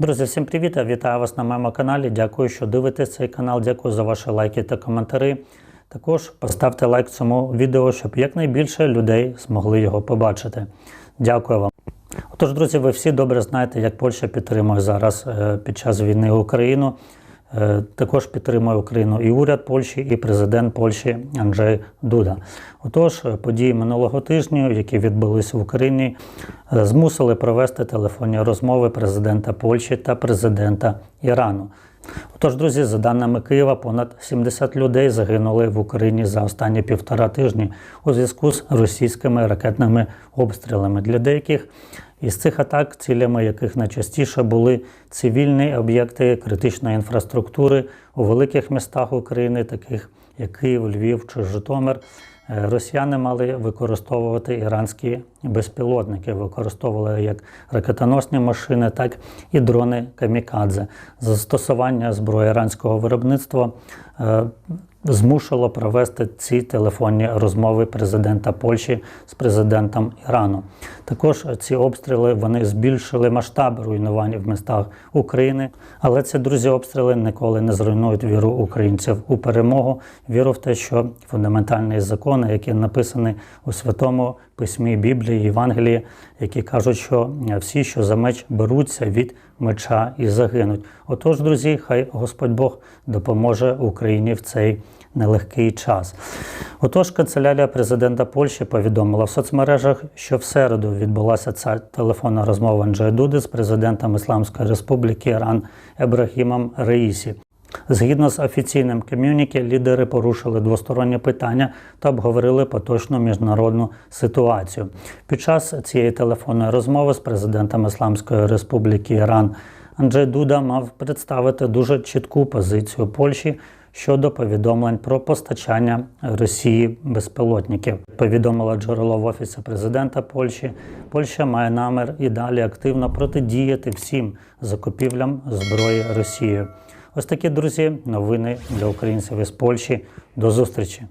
Друзі, всім привіт! Вітаю вас на моєму каналі. Дякую, що дивитесь цей канал. Дякую за ваші лайки та коментарі. Також поставте лайк цьому відео, щоб якнайбільше людей змогли його побачити. Дякую вам. Отож, друзі, ви всі добре знаєте, як Польща підтримує зараз е, під час війни Україну. Е, Також підтримує Україну і уряд Польщі, і президент Польщі Анджей Дуда. Отож, е, події минулого тижня, які відбулися в Україні, е, змусили провести телефонні розмови президента Польщі та президента Ірану. Отож, друзі, за даними Києва, понад 70 людей загинули в Україні за останні півтора тижні у зв'язку з російськими ракетними обстрілами. Для деяких із цих атак, цілями яких найчастіше були цивільні об'єкти критичної інфраструктури у великих містах України, таких як Київ, Львів чи Житомир. Е, Росіяни мали використовувати іранські безпілотники, використовували як ракетоносні машини, так і дрони камікадзе. Застосування зброї іранського виробництва е, змушило провести ці телефонні розмови президента Польщі з президентом Ірану. Також ці обстріли вони збільшили масштаб руйнувань в містах України. Але ці друзі обстріли ніколи не зруйнують віру українців у перемогу, віру в те, що фундаментальні закони, які написані у святому письмі Біблії, Євангелії, які кажуть, що всі, що за меч беруться від меча і загинуть. Отож, друзі, хай Господь Бог допоможе Україні в цей нелегкий час. Отож, канцелярія президента Польщі повідомила в соцмережах, що в середу відбулася ця телефонна розмова Анджея Дуди з президентом Ісламської Республіки Іран Ебрахімом Раїсі. Згідно з офіційним ком'юніке, лідери порушили двосторонні питання та обговорили поточну міжнародну ситуацію. Під час цієї телефонної розмови з президентом Ісламської Республіки Іран Анджей Дуда мав представити дуже чітку позицію Польщі щодо повідомлень про постачання Росії безпілотників. Повідомила джерело в офісі президента Польщі. Польща має намір і далі активно протидіяти всім закупівлям зброї Росією. Ось такі друзі, новини для українців із Польщі. До зустрічі!